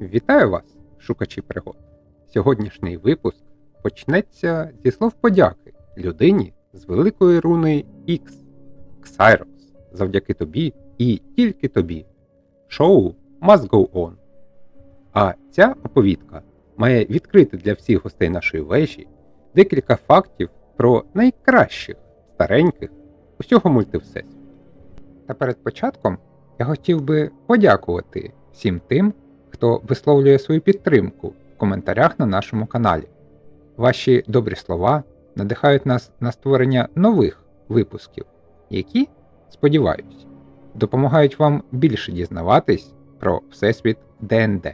Вітаю вас, шукачі пригод! Сьогоднішній випуск почнеться зі слов подяки людині з великої руни X Ксайрос, завдяки тобі і тільки тобі. Шоу must go on. А ця оповідка має відкрити для всіх гостей нашої вежі декілька фактів про найкращих стареньких усього мультивсесвіту. Та перед початком я хотів би подякувати всім тим, хто висловлює свою підтримку в коментарях на нашому каналі. Ваші добрі слова надихають нас на створення нових випусків, які, сподіваюсь, допомагають вам більше дізнаватись про Всесвіт ДНД.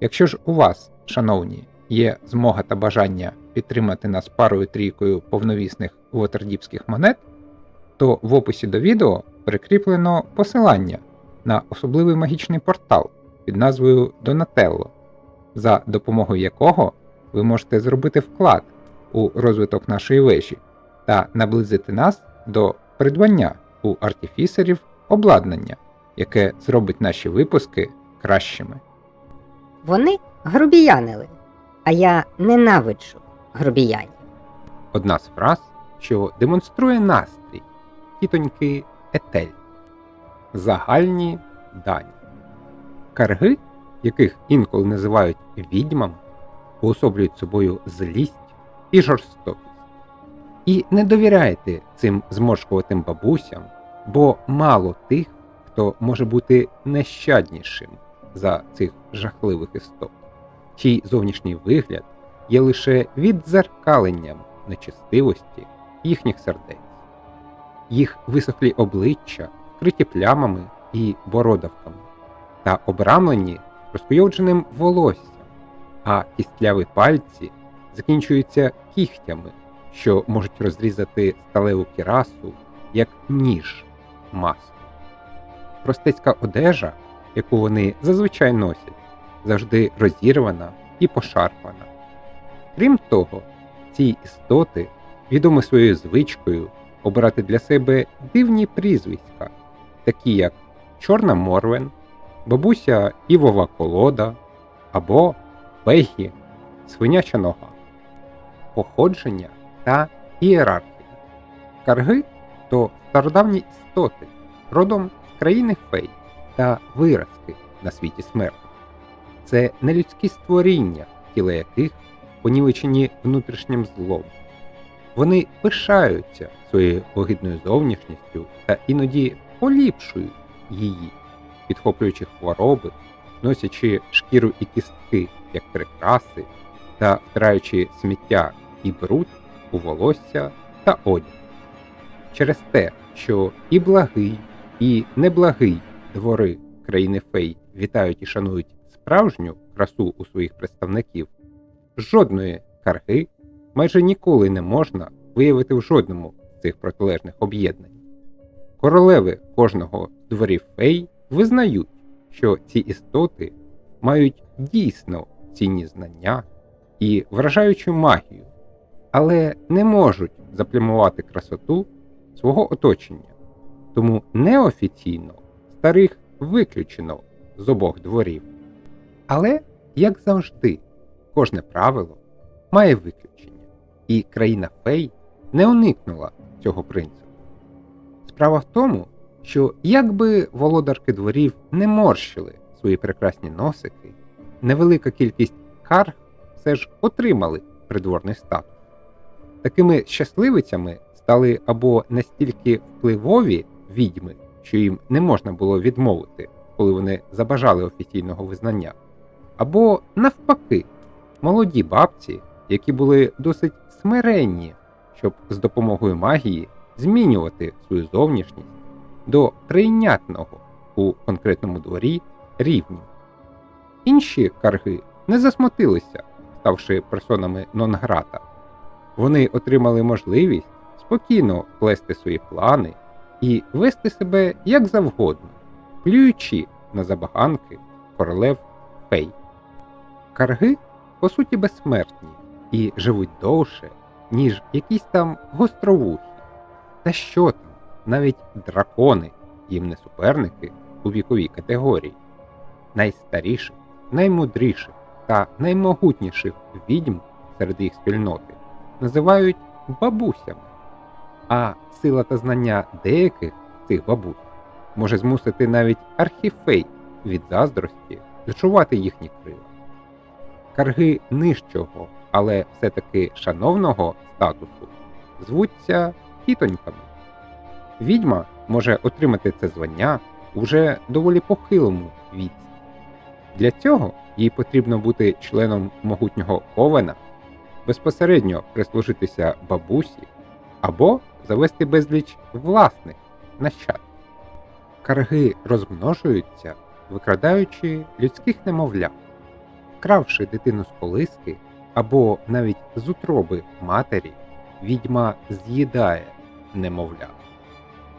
Якщо ж у вас, шановні, є змога та бажання підтримати нас парою трійкою повновісних вотердіпських монет, то в описі до відео прикріплено посилання на особливий магічний портал під назвою Donatello, за допомогою якого ви можете зробити вклад у розвиток нашої вежі та наблизити нас до придбання у артифісерів обладнання, яке зробить наші випуски кращими. Вони грубіянили, а я ненавиджу грубіянів. Одна з фраз, що демонструє настрій тітоньки Етель. Загальні дані. Карги, яких інколи називають відьмами, уособлюють собою злість і жорстокість. І не довіряйте цим зморшкуватим бабусям, бо мало тих, хто може бути нещаднішим за цих жахливих істот, чий зовнішній вигляд є лише віддзеркаленням нечестивості їхніх сердець. Їх висохлі обличчя вкриті плямами і бородавками та обрамлені розкуйовдженим волоссям, а кістляві пальці закінчуються кігтями, що можуть розрізати сталеву кірасу як ніж масло. Простецька одежа, яку вони зазвичай носять, завжди розірвана і пошарпана. Крім того, ці істоти відомі своєю звичкою обирати для себе дивні прізвиська, такі як Чорна Морвен, бабуся Івова колода або Бегі, свиняча нога, походження та ієрархія. Карги то стародавні істоти, родом з країни фей та виразки на світі смерті. Це нелюдські створіння, тіла яких понівечені внутрішнім злом. Вони пишаються своєю огидною зовнішністю та іноді поліпшують її, підхоплюючи хвороби, носячи шкіру і кістки як прикраси та втираючи сміття і бруд у волосся та одяг. Через те, що і благий, і неблагий двори країни фей вітають і шанують справжню красу у своїх представників, жодної карги майже ніколи не можна виявити в жодному з цих протилежних об'єднань. Королеви кожного дворів фей визнають, що ці істоти мають дійсно цінні знання і вражаючу магію, але не можуть заплямувати красоту свого оточення, тому неофіційно старих виключено з обох дворів. Але, як завжди, кожне правило має виключення, і країна фей не уникнула цього принципу. Справа в тому, що якби володарки дворів не морщили свої прекрасні носики, невелика кількість карг все ж отримали придворний статус. Такими щасливицями стали або настільки впливові відьми, що їм не можна було відмовити, коли вони забажали офіційного визнання, або навпаки, молоді бабці, які були досить смиренні, щоб з допомогою магії змінювати свою зовнішність до прийнятного у конкретному дворі рівню. Інші карги не засмутилися, ставши персонами нон-грата. Вони отримали можливість спокійно плести свої плани і вести себе як завгодно, плюючи на забаганки королев фей. Карги, по суті, безсмертні і живуть довше, ніж якісь там гостровухі. Та що там, навіть дракони їм не суперники у віковій категорії. Найстаріших, наймудріших та наймогутніших відьм серед їх спільноти називають бабусями, а сила та знання деяких цих бабусь може змусити навіть архіфей від заздрості відчувати їхні крила. Карги нижчого, але все-таки шановного статусу звуться тітоньками. Відьма може отримати це звання уже доволі похилому віці. Для цього їй потрібно бути членом могутнього ковена, безпосередньо прислужитися бабусі або завести безліч власних нащадків. Карги розмножуються, викрадаючи людських немовлят, вкравши дитину з колиски або навіть з утроби матері, відьма з'їдає немовля.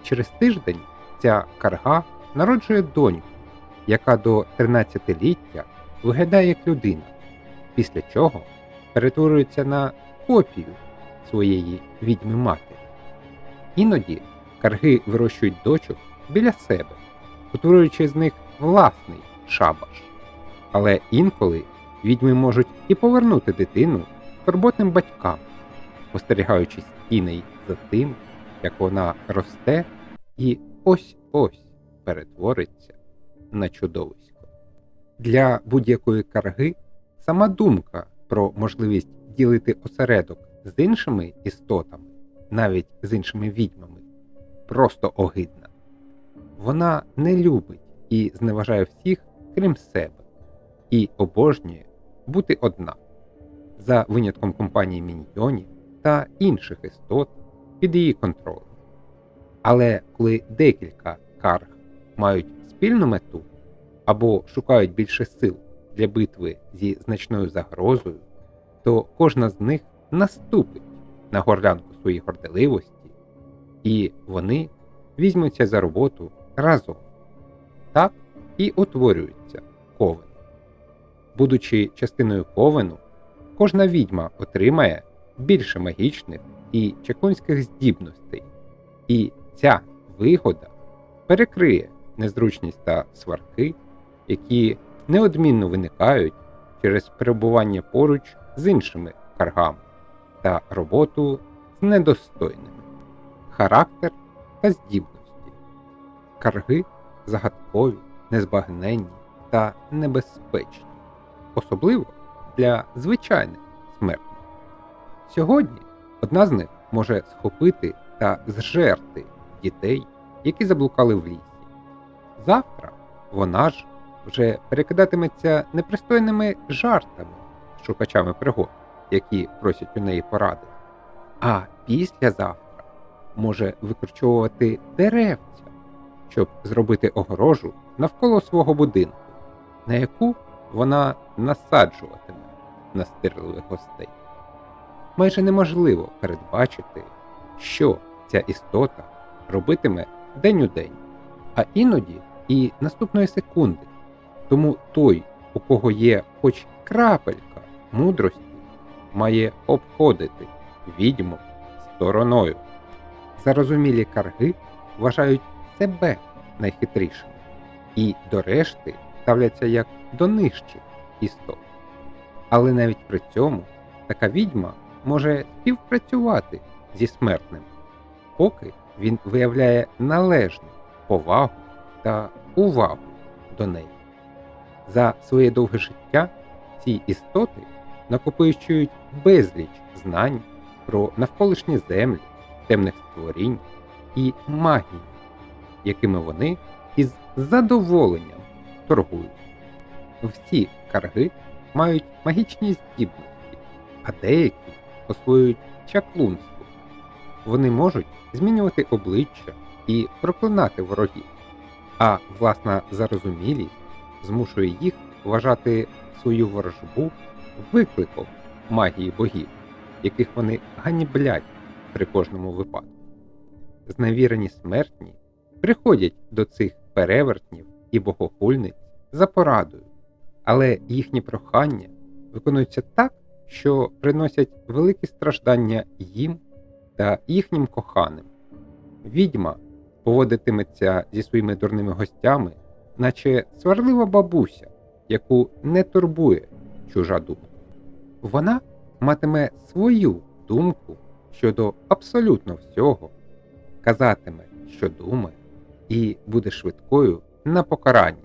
Через тиждень ця карга народжує доньку, яка до 13-ліття виглядає як людина, після чого перетворюється на копію своєї відьми матері. Іноді карги вирощують дочок біля себе, утворюючи з них власний шабаш. Але інколи відьми можуть і повернути дитину турботним батькам, спостерігаючи стіней за тим, як вона росте і ось-ось перетвориться на чудовисько. Для будь-якої карги сама думка про можливість ділити осередок з іншими істотами, навіть з іншими відьмами, просто огидна. Вона не любить і зневажає всіх, крім себе, і обожнює бути одна, за винятком компанії міньйонів та інших істот під її контролем. Але коли декілька карг мають спільну мету або шукають більше сил для битви зі значною загрозою, то кожна з них наступить на горлянку своєї горделивості, і вони візьмуться за роботу разом. Так і утворюється ковен. Будучи частиною ковену, кожна відьма отримає більше магічних і чаклунських здібностей, і ця вигода перекриє незручність та сварки, які неодмінно виникають через перебування поруч з іншими каргами та роботу з недостойними, характер та здібності. Карги загадкові, незбагненні та небезпечні, особливо для звичайних смертних. Сьогодні одна з них може схопити та зжерти дітей, які заблукали в лісі. Завтра вона ж вже перекидатиметься непристойними жартами з шукачами пригод, які просять у неї поради. А післязавтра може викорчовувати деревця, щоб зробити огорожу навколо свого будинку, на яку вона насаджуватиме настирливих гостей. Майже неможливо передбачити, що ця істота робитиме день у день, а іноді і наступної секунди. Тому той, у кого є хоч крапелька мудрості, має обходити відьму стороною. Зарозумілі карги вважають себе найхитрішими і до решти ставляться як до нижчих істот. Але навіть при цьому така відьма може співпрацювати зі смертним, поки він виявляє належну повагу та увагу до неї. За своє довге життя ці істоти накопичують безліч знань про навколишні землі, темних створінь і магії, якими вони із задоволенням торгують. Всі карги мають магічні здібності, а деякі освоюють чаклунство. Вони можуть змінювати обличчя і проклинати ворогів, а власна зарозумілість змушує їх вважати свою ворожбу викликом магії богів, яких вони ганьблять при кожному випадку. Зневірені смертні приходять до цих перевертнів і богохульниць за порадою, але їхні прохання виконуються так, що приносять великі страждання їм та їхнім коханим. Відьма поводитиметься зі своїми дурними гостями, наче сварлива бабуся, яку не турбує чужа думка. Вона матиме свою думку щодо абсолютно всього, казатиме, що думає, і буде швидкою на покарання,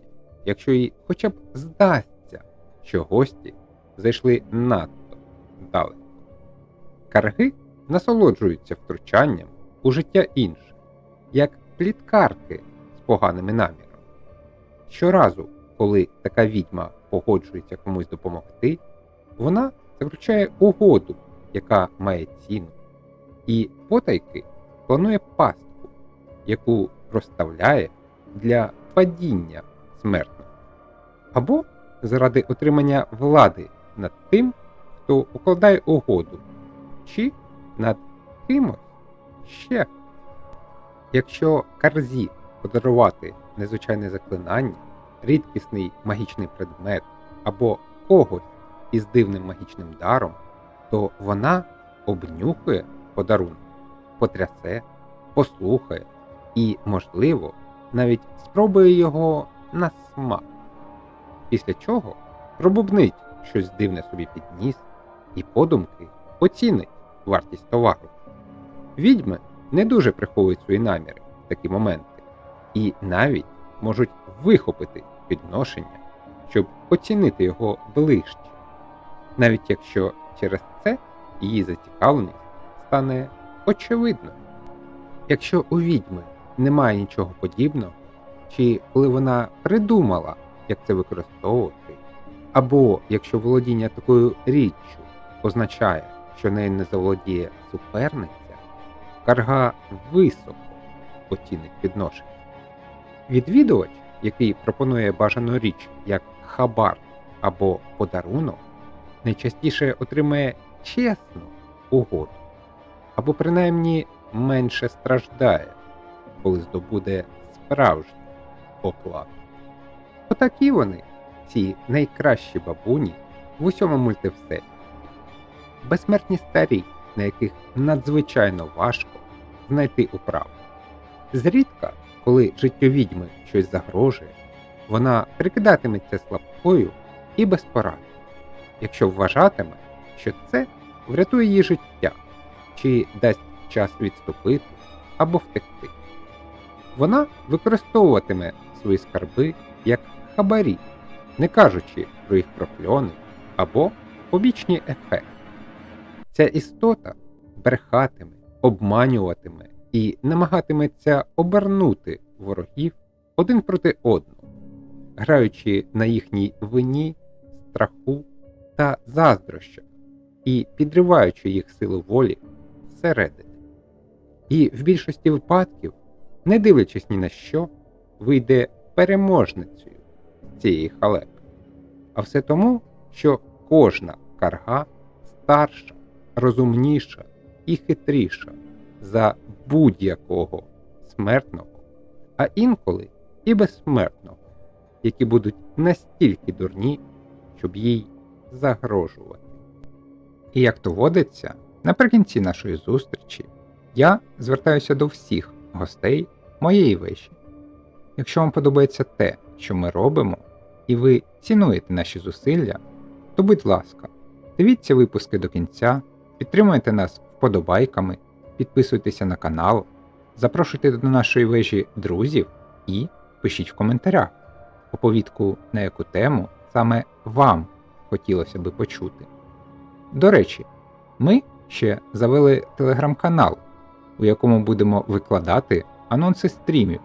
якщо їй хоча б здасться, що гості зайшли надто далеко. Карги насолоджуються втручанням у життя інших, як пліткарки з поганими намірами. Щоразу, коли така відьма погоджується комусь допомогти, вона заключає угоду, яка має ціну, і потайки планує пастку, яку розставляє для падіння смертного, або заради отримання влади над тим, хто укладає угоду, чи над кимось ще. Якщо Карзі подарувати незвичайне заклинання, рідкісний магічний предмет або когось із дивним магічним даром, то вона обнюхує подарунок, потрясе, послухає і, можливо, навіть спробує його на смак. Після чого пробубнить щось дивне собі під ніс і подумки оцінить вартість товару. Відьми не дуже приховують свої наміри в такі моменти, і навіть можуть вихопити підношення, щоб оцінити його ближче, навіть якщо через це її зацікавленість стане очевидною. Якщо у відьми немає нічого подібного, чи коли вона придумала, як це використовувати, або якщо володіння такою річчю означає, що нею не заволодіє суперниця, карга високо оцінить підношення. Відвідувач, який пропонує бажану річ як хабар або подарунок, найчастіше отримає чесну угоду, або принаймні менше страждає, коли здобуде справжню оплату. Отакі вони, ці найкращі бабуні в усьому мультивсесвіті. Безсмертні старі, на яких надзвичайно важко знайти управу. Зрідка, коли життю відьми щось загрожує, вона прикидатиметься слабкою і безпорадною, якщо вважатиме, що це врятує її життя чи дасть час відступити або втекти. Вона використовуватиме свої скарби як хабарі, не кажучи про їх прокльони або побічні ефекти. Ця істота брехатиме, обманюватиме і намагатиметься обернути ворогів один проти одного, граючи на їхній вині, страху та заздрощах і підриваючи їх силу волі зсередини. І в більшості випадків, не дивлячись ні на що, вийде переможницею цієї халепи. А все тому, що кожна карга старша, розумніша і хитріша за будь-якого смертного, а інколи і безсмертного, які будуть настільки дурні, щоб їй загрожувати. І як то водиться, наприкінці нашої зустрічі я звертаюся до всіх гостей моєї вежі. Якщо вам подобається те, що ми робимо, і ви цінуєте наші зусилля, то будь ласка, дивіться випуски до кінця, підтримуйте нас вподобайками, підписуйтеся на канал, запрошуйте до нашої вежі друзів і пишіть в коментарях оповідку, на яку тему саме вам хотілося би почути. До речі, ми ще завели телеграм-канал, у якому будемо викладати анонси стрімів,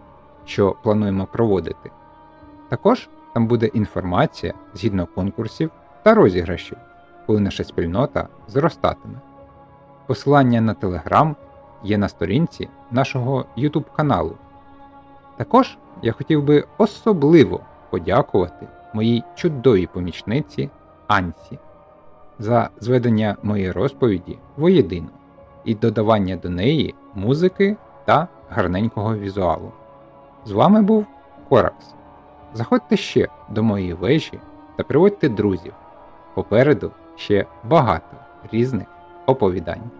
що плануємо проводити. Також там буде інформація згідно конкурсів та розіграшів, коли наша спільнота зростатиме. Посилання на Телеграм є на сторінці нашого YouTube каналу. Також я хотів би особливо подякувати моїй чудовій помічниці Ансі за зведення моєї розповіді воєдино і додавання до неї музики та гарненького візуалу. З вами був Коракс. Заходьте ще до моєї вежі та приводьте друзів. Попереду ще багато різних оповідань.